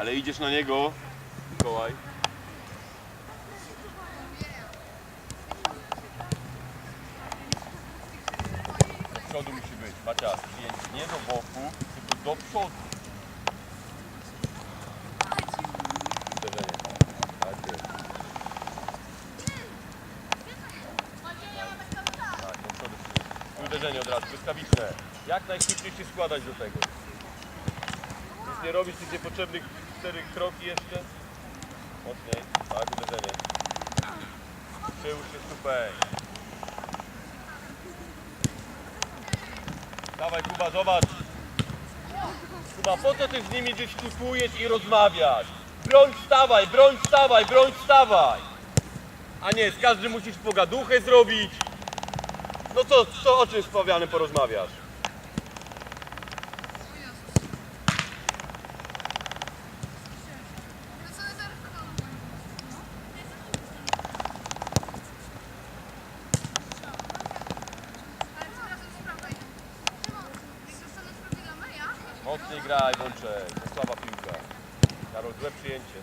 Ale idziesz na niego, Mikołaj. Do przodu musi być, Macias, więc nie do boku, tylko do przodu. Uderzenie. Tak jest. Tak, do przodu Uderzenie od razu, błyskawiczne. Jak najszybciej się składać do tego. Nie robić tych niepotrzebnych czterech kroki jeszcze. Mocniej, tak, uderzenie. Przyłóż się super. Dawaj Kuba, zobacz. Kuba, po co ty z nimi dyskutujesz i rozmawiasz? Broń wstawaj, broń wstawaj, broń wstawaj. A nie, z każdym musisz pogaduchę zrobić. No co, co o czym z porozmawiasz? Mocniej graj, Bączek. To słaba piłka. Karol, złe przyjęcie.